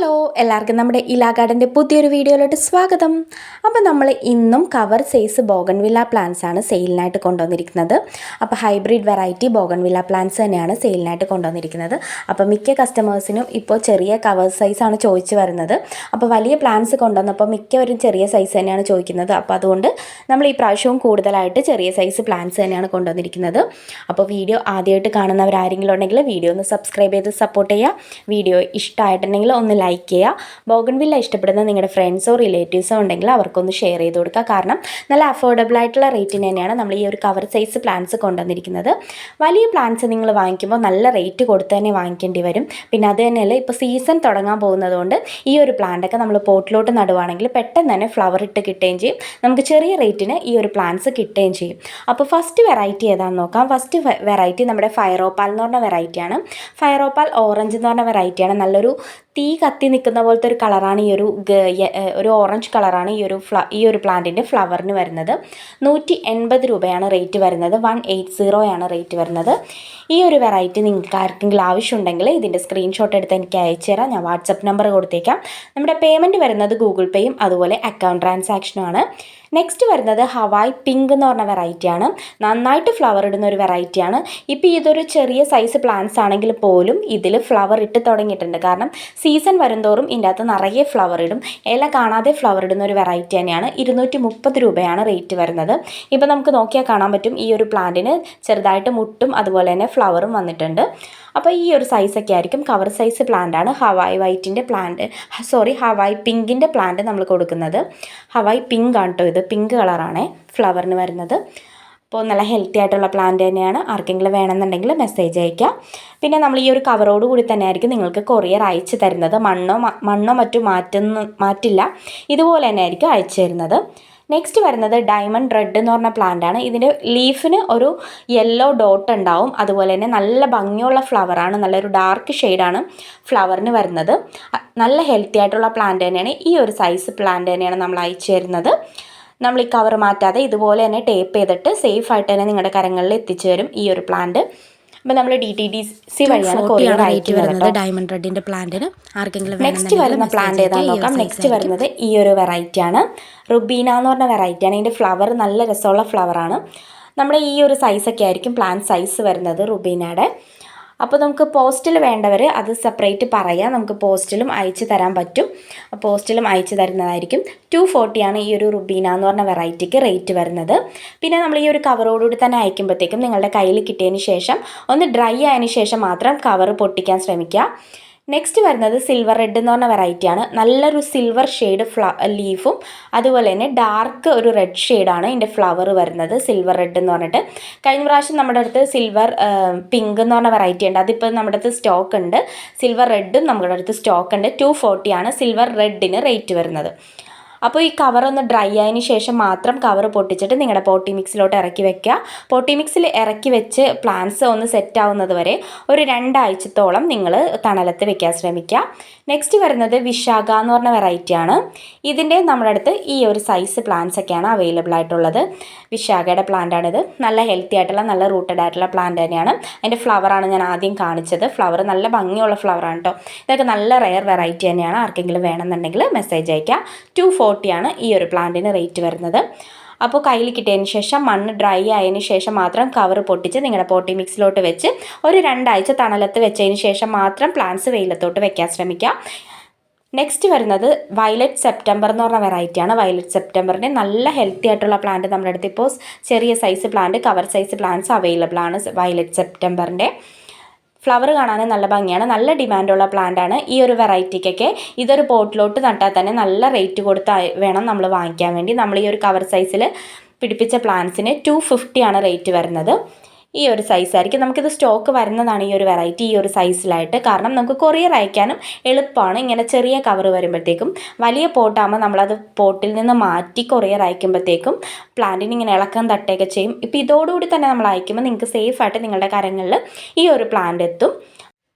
Hello എല്ലാവർക്കും നമ്മുടെ ഇലാ ഗാർഡന്റെ പുതിയൊരു വീഡിയോയിലോട്ട് സ്വാഗതം. അപ്പോൾ നമ്മൾ ഇന്നും കവർ സൈസ് ബോഗൺവില്ല പ്ലാന്റ്സ് ആണ് സെയിലിനായിട്ട് കൊണ്ടുവന്നിരിക്കുന്നത്. അപ്പോൾ ഹൈബ്രിഡ് വെറൈറ്റി ബോഗൺവില്ല പ്ലാന്റ്സ് തന്നെയാണ് സെയിലിനായിട്ട് കൊണ്ടുവന്നിരിക്കുന്നത്. അപ്പോൾ മിക്ക കസ്റ്റമേഴ്സിനും ഇപ്പോൾ ചെറിയ കവർ സൈസാണ് ചോദിച്ചു വരുന്നത്. അപ്പോൾ വലിയ പ്ലാന്റ്സ് കൊണ്ടുവന്നപ്പോൾ മിക്കവരും ചെറിയ സൈസ് തന്നെയാണ് ചോദിക്കുന്നത്. അപ്പോൾ അതുകൊണ്ട് നമ്മൾ ഈ പ്രാവശ്യവും കൂടുതലായിട്ട് ചെറിയ സൈസ് പ്ലാന്റ്സ് തന്നെയാണ് കൊണ്ടുവന്നിരിക്കുന്നത്. അപ്പോൾ വീഡിയോ ആദ്യമായിട്ട് കാണുന്നവരാരെങ്കിലും ഉണ്ടെങ്കിൽ വീഡിയോ ഒന്ന് സബ്സ്ക്രൈബ് ചെയ്ത് സപ്പോർട്ട് ചെയ്യുക. വീഡിയോ ഇഷ്ടമായിട്ടുണ്ടെങ്കിൽ ഒന്ന് ലൈക്ക് ചെയ്യുക. ബോഗൺവില്ല ഇഷ്ടപ്പെടുന്ന നിങ്ങളുടെ ഫ്രണ്ട്സോ റിലേറ്റീവ്സോ ഉണ്ടെങ്കിൽ അവർക്കൊന്ന് ഷെയർ ചെയ്ത് കൊടുക്കുക. കാരണം നല്ല അഫോർഡബിൾ ആയിട്ടുള്ള റേറ്റിന് തന്നെയാണ് നമ്മൾ ഈ ഒരു കവർ സൈസ് പ്ലാന്റ്സ് കൊണ്ടുവന്നിരിക്കുന്നത്. വലിയ പ്ലാന്റ്സ് നിങ്ങൾ വാങ്ങിക്കുമ്പോൾ നല്ല റേറ്റ് കൊടുത്ത് തന്നെ വാങ്ങിക്കേണ്ടി വരും. പിന്നെ അത് തന്നെയല്ല ഇപ്പോൾ സീസൺ തുടങ്ങാൻ പോകുന്നതുകൊണ്ട് ഈ ഒരു പ്ലാന്റൊക്കെ നമ്മൾ പോട്ടിലോട്ട് നടുവാണെങ്കിൽ പെട്ടെന്ന് തന്നെ ഫ്ലവർ ഇട്ട് കിട്ടുകയും ചെയ്യും. നമുക്ക് ചെറിയ റേറ്റിന് ഈ ഒരു പ്ലാന്റ്സ് കിട്ടുകയും ചെയ്യും. അപ്പോൾ ഫസ്റ്റ് വെറൈറ്റി ഏതാണെന്ന് നോക്കാം. ഫസ്റ്റ് വെറൈറ്റി നമ്മുടെ ഫയറോപ്പാൽ എന്ന് പറഞ്ഞ വെറൈറ്റിയാണ് ഫയറോപ്പാൽ ഓറഞ്ച് എന്ന് പറഞ്ഞ വെറൈറ്റിയാണ് നല്ലൊരു തീ നിൽക്കുന്ന പോലത്തെ ഒരു കളറാണ് ഈ ഒരു ഒരു ഓറഞ്ച് കളറാണ് ഈ ഒരു ഫ്ല ഈ ഒരു പ്ലാന്റിന്റെ ഫ്ലവറിന് വരുന്നത്. നൂറ്റി എൺപത് രൂപയാണ് റേറ്റ് വരുന്നത്. വൺ എയ്റ്റ് സീറോയാണ് റേറ്റ് വരുന്നത്. ഈ ഒരു വെറൈറ്റി നിങ്ങൾക്ക് ആർക്കെങ്കിലും ആവശ്യമുണ്ടെങ്കിൽ ഇതിന്റെ സ്ക്രീൻഷോട്ട് എടുത്ത് എനിക്ക് അയച്ചു തരാം. ഞാൻ വാട്സപ്പ് നമ്പർ കൊടുത്തേക്കാം. നമ്മുടെ പേയ്മെന്റ് വരുന്നത് ഗൂഗിൾ പേയും അതുപോലെ അക്കൗണ്ട് ട്രാൻസാക്ഷനുമാണ് നെക്സ്റ്റ് വരുന്നത് ഹവായ് പിങ്ക് എന്ന് പറഞ്ഞ വെറൈറ്റിയാണ് നന്നായിട്ട് ഫ്ലവർ ഇടുന്ന ഒരു വെറൈറ്റിയാണ് ഇപ്പോൾ ഇതൊരു ചെറിയ സൈസ് പ്ലാന്റ്സ് ആണെങ്കിൽ പോലും ഇതിൽ ഫ്ലവർ ഇട്ട് തുടങ്ങിയിട്ടുണ്ട്. കാരണം സീസൺ വരുന്തോറും ഇതിന്റെ അകത്ത് നിറയെ ഫ്ലവർ ഇടും. ഇല കാണാതെ ഫ്ലവർ ഇടുന്ന ഒരു വെറൈറ്റി തന്നെയാണ്. ഇരുന്നൂറ്റി മുപ്പത് രൂപയാണ് റേറ്റ് വരുന്നത്. ഇപ്പോൾ നമുക്ക് നോക്കിയാൽ കാണാൻ പറ്റും. ഈ ഒരു പ്ലാന്റിന് ചെറുതായിട്ട് മുട്ടും അതുപോലെ തന്നെ ഫ്ലവറും വന്നിട്ടുണ്ട്. അപ്പോൾ ഈ ഒരു സൈസൊക്കെ ആയിരിക്കും കവർ സൈസ് പ്ലാന്റ് ആണ്. ഹവായ് വൈറ്റിന്റെ പ്ലാന്റ് സോറി ഹവായ് പിങ്കിന്റെ പ്ലാന്റ് നമ്മൾ കൊടുക്കുന്നത്. ഹവായ് പിങ്ക് ആണ് കേട്ടോ ഇത്. പിങ്ക് കളറാണ് ഫ്ലവറിന് വരുന്നത്. അപ്പോൾ നല്ല ഹെൽത്തി ആയിട്ടുള്ള പ്ലാന്റ് തന്നെയാണ്. ആർക്കെങ്കിലും വേണമെന്നുണ്ടെങ്കിൽ മെസ്സേജ് അയക്കാം. പിന്നെ നമ്മൾ ഈ ഒരു കവറോട് കൂടി തന്നെ ആയിരിക്കും നിങ്ങൾക്ക് കൊറിയർ അയച്ചു തരുന്നത്. മണ്ണോ മണ്ണോ മറ്റോ മാറ്റുന്ന മാറ്റില്ല. ഇതുപോലെ തന്നെ ആയിരിക്കും അയച്ചു തരുന്നത്. നെക്സ്റ്റ് വരുന്നത് ഡയമണ്ട് റെഡ് എന്ന് പറഞ്ഞ പ്ലാന്റ് ആണ്. ഇതിന്റെ ലീഫിന് ഒരു യെല്ലോ ഡോട്ട് ഉണ്ടാവും. അതുപോലെ തന്നെ നല്ല ഭംഗിയുള്ള ഫ്ലവറാണ് നല്ലൊരു ഡാർക്ക് ഷെയ്ഡാണ് ഫ്ലവറിന് വരുന്നത്. നല്ല ഹെൽത്തി ആയിട്ടുള്ള പ്ലാന്റ് തന്നെയാണ്. ഈ ഒരു സൈസ് പ്ലാന്റ് തന്നെയാണ് നമ്മൾ അയച്ചു തരുന്നത്. നമ്മൾ ഈ കവർ മാറ്റാതെ ഇതുപോലെ തന്നെ ടേപ്പ് ചെയ്തിട്ട് സേഫ് ആയിട്ട് തന്നെ നിങ്ങളുടെ കരങ്ങളിൽ എത്തിച്ചു തരും ഈ ഒരു പ്ലാന്റ് അപ്പം നമ്മൾ ഡി ടി ഡി സി വഴിയാണ് കൊറിയർ ആയിട്ട് വരുന്നത് ഡയമണ്ട് റെഡിന്റെ പ്ലാന്റിന് ആർക്കെങ്കിലും നെക്സ്റ്റ് വരുന്ന പ്ലാന്റ് ഏതാണ് നോക്കാം. നെക്സ്റ്റ് വരുന്നത് ഈ ഒരു വെറൈറ്റി ആണ്. റുബീന എന്ന് പറഞ്ഞ വെറൈറ്റി ആണ്. ഇതിന്റെ ഫ്ലവർ നല്ല രസമുള്ള ഫ്ലവറാണ് നമ്മുടെ ഈ ഒരു സൈസൊക്കെ ആയിരിക്കും പ്ലാന്റ് സൈസ് വരുന്നത് റുബീനയുടെ അപ്പോൾ നമുക്ക് പോസ്റ്റിൽ വേണ്ടവർ അത് സെപ്പറേറ്റ് പറയാം. നമുക്ക് പോസ്റ്റിലും അയച്ചു തരാൻ പറ്റും. പോസ്റ്റിലും അയച്ചു തരുന്നതായിരിക്കും. ടു ഫോർട്ടിയാണ് ഈ ഒരു റുബീന എന്ന് പറഞ്ഞ വെറൈറ്റിക്ക് റേറ്റ് വരുന്നത്. പിന്നെ നമ്മൾ ഈ ഒരു കവറോടുകൂടി തന്നെ അയക്കുമ്പോഴത്തേക്കും നിങ്ങളുടെ കയ്യിൽ കിട്ടിയതിന് ശേഷം ഒന്ന് ഡ്രൈ ആയതിനു ശേഷം മാത്രം കവർ പൊട്ടിക്കാൻ ശ്രമിക്കുക. നെക്സ്റ്റ് വരുന്നത് സിൽവർ റെഡ് എന്ന് പറഞ്ഞ വെറൈറ്റിയാണ് നല്ലൊരു സിൽവർ ഷെയ്ഡ് ഫ്ല ലീഫും അതുപോലെ തന്നെ ഡാർക്ക് ഒരു റെഡ് ഷെയ്ഡാണ് ഇതിന്റെ ഫ്ലവർ വരുന്നത് സിൽവർ റെഡ് എന്ന് പറഞ്ഞിട്ട്. കഴിഞ്ഞ പ്രാവശ്യം നമ്മുടെ അടുത്ത് സിൽവർ പിങ്ക് എന്ന് പറഞ്ഞ വെറൈറ്റി ഉണ്ട്. അതിപ്പോൾ നമ്മുടെ അടുത്ത് സ്റ്റോക്ക് ഉണ്ട്. സിൽവർ റെഡും നമ്മുടെ അടുത്ത് സ്റ്റോക്ക് ഉണ്ട്. ടു ഫോർട്ടിയാണ് സിൽവർ റെഡിന് റേറ്റ് വരുന്നത്. അപ്പോൾ ഈ കവർ ഒന്ന് ഡ്രൈ ആയതിന് ശേഷം മാത്രം കവർ പൊട്ടിച്ചിട്ട് നിങ്ങളുടെ പോട്ടി മിക്സിലോട്ട് ഇറക്കി വെക്കുക പോട്ടി മിക്സിൽ ഇറക്കി വെച്ച് പ്ലാന്റ്സ് ഒന്ന് സെറ്റ് ആവുന്നത് വരെ ഒരു രണ്ടാഴ്ചത്തോളം നിങ്ങൾ തണലത്ത് വെക്കാൻ ശ്രമിക്കുക നെക്സ്റ്റ് വരുന്നത് വിശാഖ എന്ന് പറഞ്ഞ വെറൈറ്റിയാണ് ഇതിന്റെ നമ്മുടെ അടുത്ത് ഈ ഒരു സൈസ് പ്ലാന്റ്സ് ഒക്കെയാണ് അവൈലബിൾ ആയിട്ടുള്ളത്. വിശാഖയുടെ പ്ലാന്റ് ആണിത്. നല്ല ഹെൽത്തി ആയിട്ടുള്ള നല്ല റൂട്ടഡ് ആയിട്ടുള്ള പ്ലാന്റ് തന്നെയാണ്. അതിന്റെ ഫ്ലവറാണ് ഞാൻ ആദ്യം കാണിച്ചത്. ഫ്ലവർ നല്ല ഭംഗിയുള്ള ഫ്ലവറാണ് കേട്ടോ ഇതൊക്കെ നല്ല റെയർ വെറൈറ്റി തന്നെയാണ്. ആർക്കെങ്കിലും വേണമെന്നുണ്ടെങ്കിൽ മെസ്സേജ് അയക്കാം. ടു ഫോർട്ടിയാണ് ഈ ഒരു പ്ലാന്റിന് റേറ്റ് വരുന്നത്. അപ്പോൾ കയ്യിൽ കിട്ടിയതിന് ശേഷം മണ്ണ് ഡ്രൈ ആയതിന് ശേഷം മാത്രം കവർ പൊട്ടിച്ച് നിങ്ങളുടെ പോട്ടി മിക്സിലോട്ട് വെച്ച് ഒരു രണ്ടാഴ്ച തണലത്ത് വെച്ചതിന് ശേഷം മാത്രം പ്ലാന്റ്സ് വെയിലത്തോട്ട് വെക്കാൻ ശ്രമിക്കുക നെക്സ്റ്റ് വരുന്നത് വയലറ്റ് സെപ്റ്റംബർ എന്ന് പറഞ്ഞ വെറൈറ്റിയാണ് വയലറ്റ് സെപ്റ്റംബറിന്റെ നല്ല ഹെൽത്തി ആയിട്ടുള്ള പ്ലാന്റ് നമ്മുടെ അടുത്ത് ഇപ്പോൾ ചെറിയ size plant cover size plants available ആണ് വയലറ്റ് സെപ്റ്റംബറിന്റെ ഫ്ലവർ കാണാൻ നല്ല ഭംഗിയാണ്. നല്ല ഡിമാൻഡുള്ള പ്ലാന്റ് ആണ് ഈ ഒരു വെറൈറ്റിക്കൊക്കെ ഇതൊരു പോട്ടിലോട്ട് നട്ടാൽ തന്നെ നല്ല റേറ്റ് കൊടുത്ത് വേണം നമ്മൾ വാങ്ങിക്കാൻ വേണ്ടി. നമ്മൾ ഈ ഒരു കവർ സൈസിൽ പിടിപ്പിച്ച പ്ലാന്റ്സിന് ടു ആണ് റേറ്റ് വരുന്നത്. ഈ ഒരു സൈസായിരിക്കും നമുക്കിത് സ്റ്റോക്ക് വരുന്നതാണ് ഈ ഒരു വെറൈറ്റി ഈ ഒരു സൈസിലായിട്ട് കാരണം നമുക്ക് കൊറിയർ അയക്കാനും എളുപ്പമാണ്. ഇങ്ങനെ ചെറിയ കവർ വരുമ്പോഴത്തേക്കും വലിയ പോട്ടാകുമ്പോൾ നമ്മളത് പോട്ടിൽ നിന്ന് മാറ്റി കൊറിയർ അയക്കുമ്പോഴത്തേക്കും പ്ലാന്റിന് ഇങ്ങനെ ഇളക്കം തട്ടുകയൊക്കെ ചെയ്യും. ഇപ്പോൾ ഇതോടുകൂടി തന്നെ നമ്മൾ അയക്കുമ്പോൾ നിങ്ങൾക്ക് സേഫായിട്ട് നിങ്ങളുടെ കരങ്ങളിൽ ഈ ഒരു പ്ലാന്റ് എത്തും.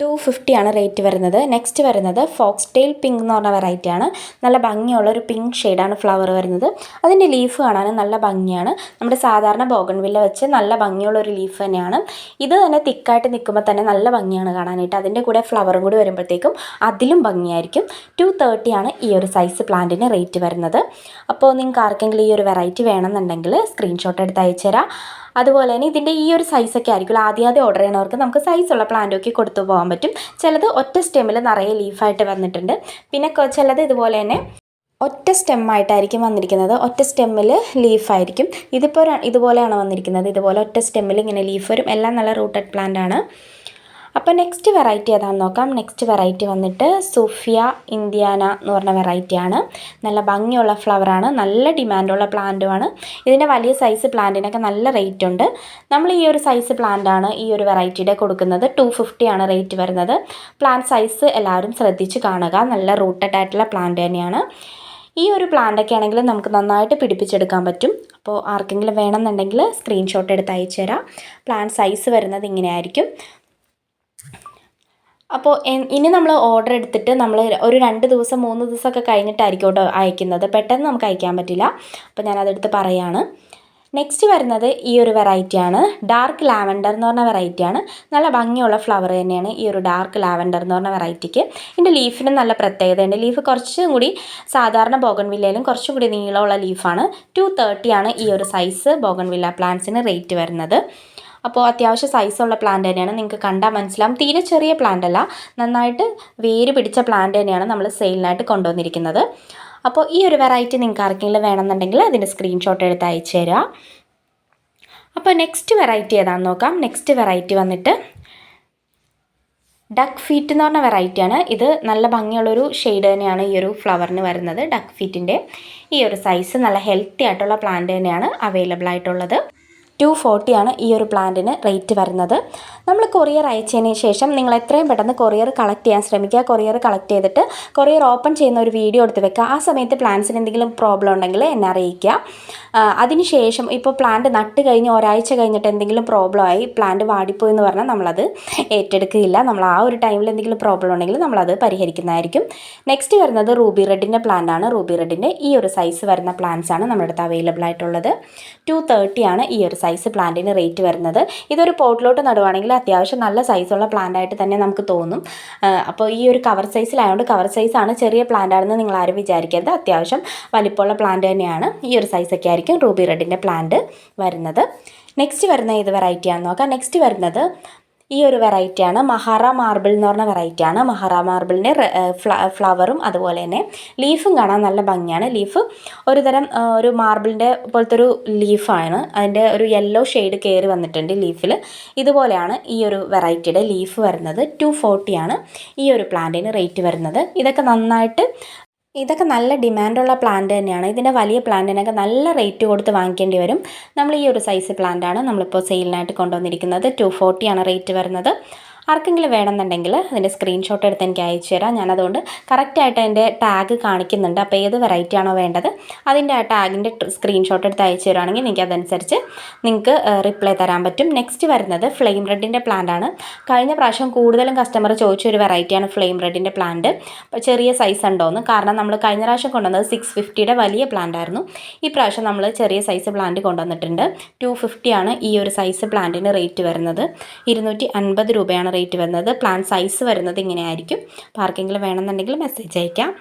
ടു ഫിഫ്റ്റിയാണ് റേറ്റ് വരുന്നത്. നെക്സ്റ്റ് വരുന്നത് ഫോക്സ് ടെയിൽ പിങ്ക് എന്ന് പറഞ്ഞ വെറൈറ്റിയാണ് നല്ല ഭംഗിയുള്ള ഒരു പിങ്ക് ഷെയ്ഡാണ് ഫ്ലവർ വരുന്നത്. അതിന്റെ ലീഫ് കാണാനും നല്ല ഭംഗിയാണ്. നമ്മുടെ സാധാരണ ബോഗൺവില്ല വെച്ച് നല്ല ഭംഗിയുള്ള ഒരു ലീഫ് തന്നെയാണ്. ഇത് തന്നെ തിക്കായിട്ട് നിൽക്കുമ്പോൾ തന്നെ നല്ല ഭംഗിയാണ് കാണാനായിട്ട്. അതിന്റെ കൂടെ ഫ്ലവറും കൂടി വരുമ്പോഴത്തേക്കും അതിലും ഭംഗിയായിരിക്കും. ടു തേർട്ടിയാണ് ഈ ഒരു സൈസ് പ്ലാന്റിന് റേറ്റ് വരുന്നത്. അപ്പോൾ നിങ്ങൾക്ക് ആർക്കെങ്കിലും ഈ ഒരു വെറൈറ്റി വേണമെന്നുണ്ടെങ്കിൽ സ്ക്രീൻഷോട്ട് എടുത്ത് അയച്ചു തരാം അതുപോലെ തന്നെ ഇതിന്റെ ഈ ഒരു സൈസൊക്കെ ആയിരിക്കും ആദ്യം ആദ്യം ഓർഡർ ചെയ്യണവർക്ക് നമുക്ക് സൈസുള്ള പ്ലാന്റൊക്കെ കൊടുത്തു പോകാൻ പറ്റും. ചിലത് ഒറ്റ സ്റ്റെമ്മിൽ നിറയെ ലീഫായിട്ട് വന്നിട്ടുണ്ട്. പിന്നെ ചിലത് ഇതുപോലെ തന്നെ ഒറ്റ സ്റ്റെമ്മായിട്ടായിരിക്കും വന്നിരിക്കുന്നത്. ഒറ്റ സ്റ്റെമ്മിൽ ലീഫായിരിക്കും ഇതിപ്പോൾ ഇതുപോലെയാണ് വന്നിരിക്കുന്നത്. ഇതുപോലെ ഒറ്റ സ്റ്റെമ്മിൽ ഇങ്ങനെ ലീഫ് വരും. എല്ലാം നല്ല റൂട്ടഡ് പ്ലാന്റ് ആണ്. അപ്പോൾ നെക്സ്റ്റ് വെറൈറ്റി ഏതാണെന്ന് നോക്കാം. നെക്സ്റ്റ് വെറൈറ്റി വന്നിട്ട് സുഫിയ ഇന്ത്യാന എന്ന് പറഞ്ഞ വെറൈറ്റിയാണ് നല്ല ഭംഗിയുള്ള ഫ്ലവറാണ് നല്ല ഡിമാൻഡുള്ള പ്ലാന്റുമാണ് ഇതിന്റെ വലിയ സൈസ് പ്ലാന്റിനൊക്കെ നല്ല റേറ്റ് ഉണ്ട്. നമ്മൾ ഈ ഒരു സൈസ് പ്ലാന്റാണ് ഈ ഒരു വെറൈറ്റിയുടെ കൊടുക്കുന്നത്. ടു ആണ് റേറ്റ് വരുന്നത്. പ്ലാന്റ് സൈസ് എല്ലാവരും ശ്രദ്ധിച്ച് കാണുക. നല്ല റൂട്ടഡ് ആയിട്ടുള്ള പ്ലാന്റ് തന്നെയാണ്. ഈ ഒരു പ്ലാന്റൊക്കെ ആണെങ്കിൽ നമുക്ക് നന്നായിട്ട് പിടിപ്പിച്ചെടുക്കാൻ പറ്റും. അപ്പോൾ ആർക്കെങ്കിലും വേണമെന്നുണ്ടെങ്കിൽ സ്ക്രീൻഷോട്ട് എടുത്ത് അയച്ചു തരാം പ്ലാന്റ് സൈസ് വരുന്നത് ഇങ്ങനെയായിരിക്കും. അപ്പോൾ ഇനി നമ്മൾ ഓർഡർ എടുത്തിട്ട് നമ്മൾ ഒരു രണ്ട് ദിവസം മൂന്ന് ദിവസമൊക്കെ കഴിഞ്ഞിട്ടായിരിക്കും കേട്ടോ അയക്കുന്നത്. പെട്ടെന്ന് നമുക്ക് അയക്കാൻ പറ്റില്ല. അപ്പോൾ ഞാനതെടുത്ത് പറയാണ്. നെക്സ്റ്റ് വരുന്നത് ഈ ഒരു വെറൈറ്റിയാണ് ഡാർക്ക് ലാവൻഡർ എന്ന് പറഞ്ഞ വെറൈറ്റിയാണ് നല്ല ഭംഗിയുള്ള ഫ്ലവർ തന്നെയാണ് ഈ ഒരു ഡാർക്ക് ലാവൻഡർ എന്ന് പറഞ്ഞ വെറൈറ്റിക്ക് ഇതിന്റെ ലീഫിന് നല്ല പ്രത്യേകതയുണ്ട്. ലീഫ് കുറച്ചും കൂടി സാധാരണ ബോഗൺവില്ലയിലും കുറച്ചും കൂടി നീളമുള്ള ലീഫാണ് ടു തേർട്ടിയാണ് ഈ ഒരു സൈസ് ബോഗൺവില്ല പ്ലാന്റ്സിന് റേറ്റ് വരുന്നത്. അപ്പോൾ അത്യാവശ്യം സൈസുള്ള പ്ലാന്റ് തന്നെയാണ്. നിങ്ങൾക്ക് കണ്ടാൽ മനസ്സിലാവും. തീരെ ചെറിയ പ്ലാന്റ് അല്ല. നന്നായിട്ട് വേര് പിടിച്ച പ്ലാന്റ് തന്നെയാണ് നമ്മൾ സെയിലിനായിട്ട് കൊണ്ടുവന്നിരിക്കുന്നത്. അപ്പോൾ ഈ ഒരു വെറൈറ്റി നിങ്ങൾക്ക് ആർക്കെങ്കിലും വേണമെന്നുണ്ടെങ്കിൽ അതിന്റെ സ്ക്രീൻഷോട്ട് എടുത്ത് അയച്ചു തരിക അപ്പോൾ നെക്സ്റ്റ് വെറൈറ്റി ഏതാണെന്ന് നോക്കാം. നെക്സ്റ്റ് വെറൈറ്റി വന്നിട്ട് ഡക്ക് ഫീറ്റ് എന്ന് പറഞ്ഞ വെറൈറ്റിയാണ് ഇത് നല്ല ഭംഗിയുള്ളൊരു ഷെയ്ഡ് തന്നെയാണ് ഈ ഒരു ഫ്ലവറിന് വരുന്നത് ഡക്ക് ഫീറ്റിന്റെ ഈ ഒരു സൈസ് നല്ല ഹെൽത്തി ആയിട്ടുള്ള പ്ലാന്റ് തന്നെയാണ് അവൈലബിൾ ആയിട്ടുള്ളത്. ടു ഫോർട്ടിയാണ് ഈ ഒരു പ്ലാന്റിന് റേറ്റ് വരുന്നത്. നമ്മൾ കൊറിയർ അയച്ചതിന് ശേഷം നിങ്ങൾ എത്രയും പെട്ടെന്ന് കൊറിയർ കളക്ട് ചെയ്യാൻ ശ്രമിക്കുക. കൊറിയർ കളക്ട് ചെയ്തിട്ട് കൊറിയർ ഓപ്പൺ ചെയ്യുന്ന ഒരു വീഡിയോ എടുത്ത് വെക്കുക. ആ സമയത്ത് പ്ലാന്റ്സിന് എന്തെങ്കിലും പ്രോബ്ലം ഉണ്ടെങ്കിൽ എന്നെ അറിയിക്കുക. അതിനുശേഷം ശേഷം ഇപ്പോൾ പ്ലാന്റ് നട്ട് കഴിഞ്ഞ് ഒരാഴ്ച കഴിഞ്ഞിട്ട് എന്തെങ്കിലും പ്രോബ്ലം ആയി പ്ലാന്റ് വാടിപ്പോയി എന്ന് പറഞ്ഞാൽ നമ്മളത് ഏറ്റെടുക്കുകയില്ല. നമ്മൾ ആ ഒരു ടൈമിൽ എന്തെങ്കിലും പ്രോബ്ലം ഉണ്ടെങ്കിൽ നമ്മളത് പരിഹരിക്കുന്നതായിരിക്കും. നെക്സ്റ്റ് വരുന്നത് റൂബി റെഡിന്റെ പ്ലാന്റ് ആണ്. റൂബി റെഡിന്റെ ഈ ഒരു സൈസ് വരുന്ന പ്ലാന്റ്സ് ആണ് നമ്മുടെ അടുത്ത് അവൈലബിൾ ആയിട്ടുള്ളത്. ടു തേർട്ടിയാണ് ഈ ഒരു സൈസ് പ്ലാന്റിന് റേറ്റ് വരുന്നത്. ഇതൊരു പോട്ടിലോട്ട് നടുവാണെങ്കിൽ അത്യാവശ്യം നല്ല സൈസുള്ള പ്ലാന്റ് ആയിട്ട് തന്നെ നമുക്ക് തോന്നും. അപ്പോൾ ഈ ഒരു കവർ സൈസിലായതുകൊണ്ട് കവർ സൈസാണ് ചെറിയ പ്ലാന്റാണെന്ന് നിങ്ങൾ ആരും വിചാരിക്കരുത്. അത്യാവശ്യം വലിപ്പമുള്ള പ്ലാന്റ് തന്നെയാണ് ഈ ഒരു സൈസൊക്കെ ആയിരിക്കും. റൂബി റെഡിന്റെ പ്ലാന്റ് വരുന്നത്. നെക്സ്റ്റ് വരുന്ന ഏത് വെറൈറ്റിയാണെന്ന് നോക്കാം. നെക്സ്റ്റ് വരുന്നത് ഈ ഒരു വെറൈറ്റിയാണ് മഹാറ മാർബിൾ എന്ന് പറഞ്ഞ വെറൈറ്റിയാണ് മഹാറ മാർബിളിന്റെ ഫ്ലവറും അതുപോലെ തന്നെ ലീഫും കാണാൻ നല്ല ഭംഗിയാണ്. ലീഫ് ഒരു തരം ഒരു മാർബിളിന്റെ പോലത്തെ ഒരു ലീഫാണ് അതിന്റെ ഒരു യെല്ലോ ഷെയ്ഡ് കയറി വന്നിട്ടുണ്ട് ലീഫിൽ ഇതുപോലെയാണ് ഈ ഒരു വെറൈറ്റിയുടെ ലീഫ് വരുന്നത്. ടു ഫോർട്ടിയാണ് ഈ ഒരു പ്ലാന്റിന് റേറ്റ് വരുന്നത്. ഇതൊക്കെ നന്നായിട്ട് ഇതൊക്കെ നല്ല ഡിമാൻഡുള്ള പ്ലാന്റ് തന്നെയാണ്. ഇതിന്റെ വലിയ പ്ലാന്റിനൊക്കെ നല്ല റേറ്റ് കൊടുത്ത് വാങ്ങിക്കേണ്ടി വരും. നമ്മൾ ഈ ഒരു സൈസ് പ്ലാന്റാണ് നമ്മളിപ്പോൾ സെയിലിനായിട്ട് കൊണ്ടുവന്നിരിക്കുന്നത്. ടു ഫോർട്ടിയാണ് റേറ്റ് വരുന്നത്. ആർക്കെങ്കിലും വേണമെന്നുണ്ടെങ്കിൽ അതിന്റെ സ്ക്രീൻഷോട്ട് എടുത്ത് എനിക്ക് അയച്ചു തരാം. ഞാനതുകൊണ്ട് കറക്റ്റായിട്ട് അതിന്റെ ടാഗ് കാണിക്കുന്നുണ്ട്. അപ്പോൾ ഏത് വെറൈറ്റി ആണോ വേണ്ടത് അതിന്റെ ആ ടാഗിന്റെ സ്ക്രീൻഷോട്ട് എടുത്ത് അയച്ചു തരുവാണെങ്കിൽ എനിക്ക് അതനുസരിച്ച് നിങ്ങൾക്ക് റിപ്ലൈ തരാൻ പറ്റും. നെക്സ്റ്റ് വരുന്നത് ഫ്ലെയിം റെഡിന്റെ പ്ലാന്റ് ആണ്. കഴിഞ്ഞ പ്രാവശ്യം കൂടുതലും കസ്റ്റമർ ചോദിച്ച ഒരു വെറൈറ്റിയാണ് ഫ്ലെയിം റെഡിന്റെ പ്ലാന്റ് ചെറിയ സൈസ് ഉണ്ടോയെന്ന് കാരണം നമ്മൾ കഴിഞ്ഞ പ്രാവശ്യം കൊണ്ടുവന്നത് സിക്സ് ഫിഫ്റ്റിയുടെ വലിയ പ്ലാന്റ് ആയിരുന്നു. ഈ പ്രാവശ്യം നമ്മൾ ചെറിയ സൈസ് പ്ലാന്റ് കൊണ്ടുവന്നിട്ടുണ്ട്. ടു ഫിഫ്റ്റിയാണ് ഈ ഒരു സൈസ് പ്ലാന്റിന് റേറ്റ് വരുന്നത്. ഇരുന്നൂറ്റി അൻപത് രൂപയാണ് റേറ്റ് വരുന്നത്. പ്ലാൻ സൈസ് വരുന്നത് ഇങ്ങനെയായിരിക്കും. അപ്പോൾ ആർക്കെങ്കിലും വേണമെന്നുണ്ടെങ്കിൽ മെസ്സേജ് അയക്കാം.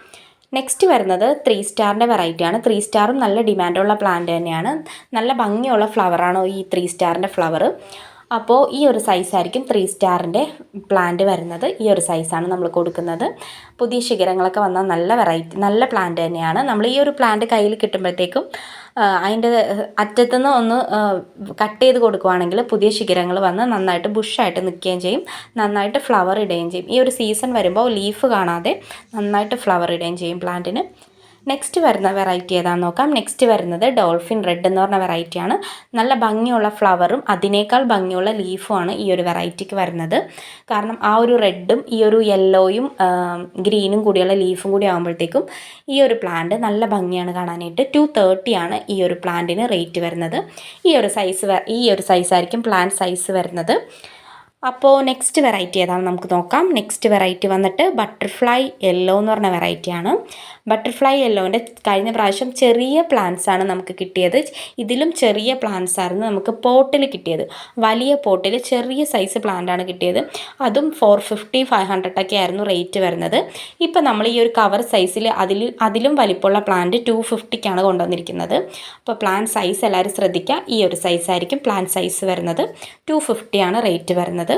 നെക്സ്റ്റ് വരുന്നത് ത്രീ സ്റ്റാറിന്റെ വെറൈറ്റിയാണ് ത്രീ സ്റ്റാറും നല്ല ഡിമാൻഡുള്ള പ്ലാന്റ് തന്നെയാണ്. നല്ല ഭംഗിയുള്ള ഫ്ലവറാണ് ഈ ത്രീ സ്റ്റാറിന്റെ ഫ്ലവർ അപ്പോൾ ഈ ഒരു സൈസായിരിക്കും ത്രീ സ്റ്റാറിന്റെ പ്ലാന്റ് വരുന്നത്. ഈ ഒരു സൈസാണ് നമ്മൾ കൊടുക്കുന്നത്. പുതിയ ശിഖരങ്ങളൊക്കെ വന്ന നല്ല വെറൈറ്റി നല്ല പ്ലാന്റ് തന്നെയാണ്. നമ്മൾ ഈ ഒരു പ്ലാന്റ് കയ്യിൽ കിട്ടുമ്പോഴത്തേക്കും അതിന്റെ അറ്റത്തുനിന്ന് ഒന്ന് കട്ട് ചെയ്ത് കൊടുക്കുവാണെങ്കിൽ പുതിയ ശിഖരങ്ങൾ വന്ന് നന്നായിട്ട് ബുഷായിട്ട് നിൽക്കുകയും ചെയ്യും. നന്നായിട്ട് ഫ്ലവർ ഇടുകയും ചെയ്യും. ഈ ഒരു സീസൺ വരുമ്പോൾ ലീഫ് കാണാതെ നന്നായിട്ട് ഫ്ലവർ ഇടുകയും ചെയ്യും പ്ലാന്റിന് നെക്സ്റ്റ് വരുന്ന വെറൈറ്റി ഏതാണെന്ന് നോക്കാം. നെക്സ്റ്റ് വരുന്നത് ഡോൾഫിൻ റെഡ് എന്ന് പറഞ്ഞ വെറൈറ്റിയാണ് നല്ല ഭംഗിയുള്ള ഫ്ലവറും അതിനേക്കാൾ ഭംഗിയുള്ള ലീഫുമാണ് ഈ ഒരു വെറൈറ്റിക്ക് വരുന്നത്. കാരണം ആ ഒരു റെഡും ഈ ഒരു യെല്ലോയും ഗ്രീനും കൂടിയുള്ള ലീഫും കൂടി ആകുമ്പോഴത്തേക്കും ഈ ഒരു പ്ലാന്റ് നല്ല ഭംഗിയാണ് കാണാനായിട്ട്. ടു തേർട്ടിയാണ് ഈ ഒരു പ്ലാന്റിന് റേറ്റ് വരുന്നത്. ഈ ഒരു സൈസ് ഈ ഒരു സൈസായിരിക്കും പ്ലാന്റ് സൈസ് വരുന്നത്. അപ്പോൾ നെക്സ്റ്റ് വെറൈറ്റി ഏതാണ് നമുക്ക് നോക്കാം. നെക്സ്റ്റ് വെറൈറ്റി വന്നിട്ട് ബട്ടർഫ്ലൈ യെല്ലോ എന്ന് പറഞ്ഞ വെറൈറ്റിയാണ് ബട്ടർഫ്ലൈ യെല്ലോന്റെ കഴിഞ്ഞ പ്രാവശ്യം ചെറിയ പ്ലാന്റ്സ് ആണ് നമുക്ക് കിട്ടിയത്. ഇതിലും ചെറിയ പ്ലാന്റ്സ് ആയിരുന്നു നമുക്ക് പോട്ടിൽ കിട്ടിയത്. വലിയ പോട്ടിൽ ചെറിയ സൈസ് പ്ലാന്റ് ആണ് കിട്ടിയത്. അതും ഫോർ ഫിഫ്റ്റി ഫൈവ് ഹൺഡ്രഡ് ഒക്കെ ആയിരുന്നു റേറ്റ് വരുന്നത്. ഇപ്പോൾ നമ്മൾ ഈ ഒരു കവർ സൈസിൽ അതിൽ അതിലും വലിപ്പമുള്ള പ്ലാന്റ് ടു ഫിഫ്റ്റിക്കാണ് കൊണ്ടുവന്നിരിക്കുന്നത്. അപ്പോൾ പ്ലാന്റ് സൈസ് എല്ലാവരും ശ്രദ്ധിക്കുക ഈ ഒരു സൈസായിരിക്കും പ്ലാന്റ് സൈസ് വരുന്നത്. ടു ഫിഫ്റ്റിയാണ് റേറ്റ് വരുന്നത്.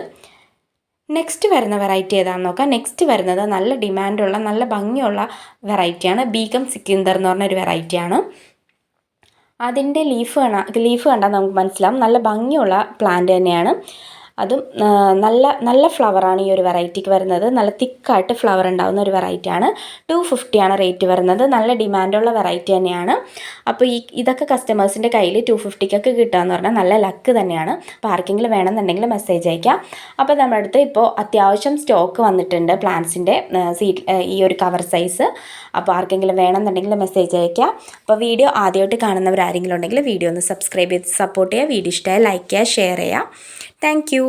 നെക്സ്റ്റ് വരുന്ന വെറൈറ്റി ഏതാണെന്ന് നോക്കാം. നെക്സ്റ്റ് വരുന്നത് നല്ല ഡിമാൻഡുള്ള നല്ല ഭംഗിയുള്ള വെറൈറ്റിയാണ് ബീഗം സിക്കിന്ദർ എന്ന് പറഞ്ഞൊരു വെറൈറ്റിയാണ് അതിന്റെ ലീഫ് കാണാം ലീഫ് കണ്ടാൽ നമുക്ക് മനസ്സിലാവും. നല്ല ഭംഗിയുള്ള പ്ലാന്റ് തന്നെയാണ്. അതും നല്ല നല്ല ഫ്ലവറാണ് ഈ ഒരു വെറൈറ്റിക്ക് വരുന്നത്. നല്ല തിക്കായിട്ട് ഫ്ലവർ ഉണ്ടാകുന്ന ഒരു വെറൈറ്റിയാണ് ടു ഫിഫ്റ്റിയാണ് റേറ്റ് വരുന്നത്. നല്ല ഡിമാൻഡുള്ള വെറൈറ്റി തന്നെയാണ്. അപ്പോൾ ഈ ഇതൊക്കെ കസ്റ്റമേഴ്സിന്റെ കയ്യിൽ ടു ഫിഫ്റ്റിക്കൊക്കെ കിട്ടുക എന്ന് പറഞ്ഞാൽ നല്ല ലക്ക് തന്നെയാണ്. അപ്പോൾ ആർക്കെങ്കിലും വേണമെന്നുണ്ടെങ്കിൽ മെസ്സേജ് അയക്കാം. അപ്പോൾ നമ്മുടെ അടുത്ത് ഇപ്പോൾ അത്യാവശ്യം സ്റ്റോക്ക് വന്നിട്ടുണ്ട് പ്ലാന്റ്സിന്റെ സീറ്റ് ഈ ഒരു കവർ സൈസ് അപ്പോൾ ആർക്കെങ്കിലും വേണമെന്നുണ്ടെങ്കിൽ മെസ്സേജ് അയക്കാം. അപ്പോൾ വീഡിയോ ആദ്യമായിട്ട് കാണുന്നവർ ആരെങ്കിലും ഉണ്ടെങ്കിൽ വീഡിയോ ഒന്ന് സബ്സ്ക്രൈബ് ചെയ്ത് സപ്പോർട്ട് ചെയ്യുക. വീഡിയോ ഇഷ്ടമായ ലൈക്ക് ചെയ്യുക ഷെയർ ചെയ്യുക. Thank you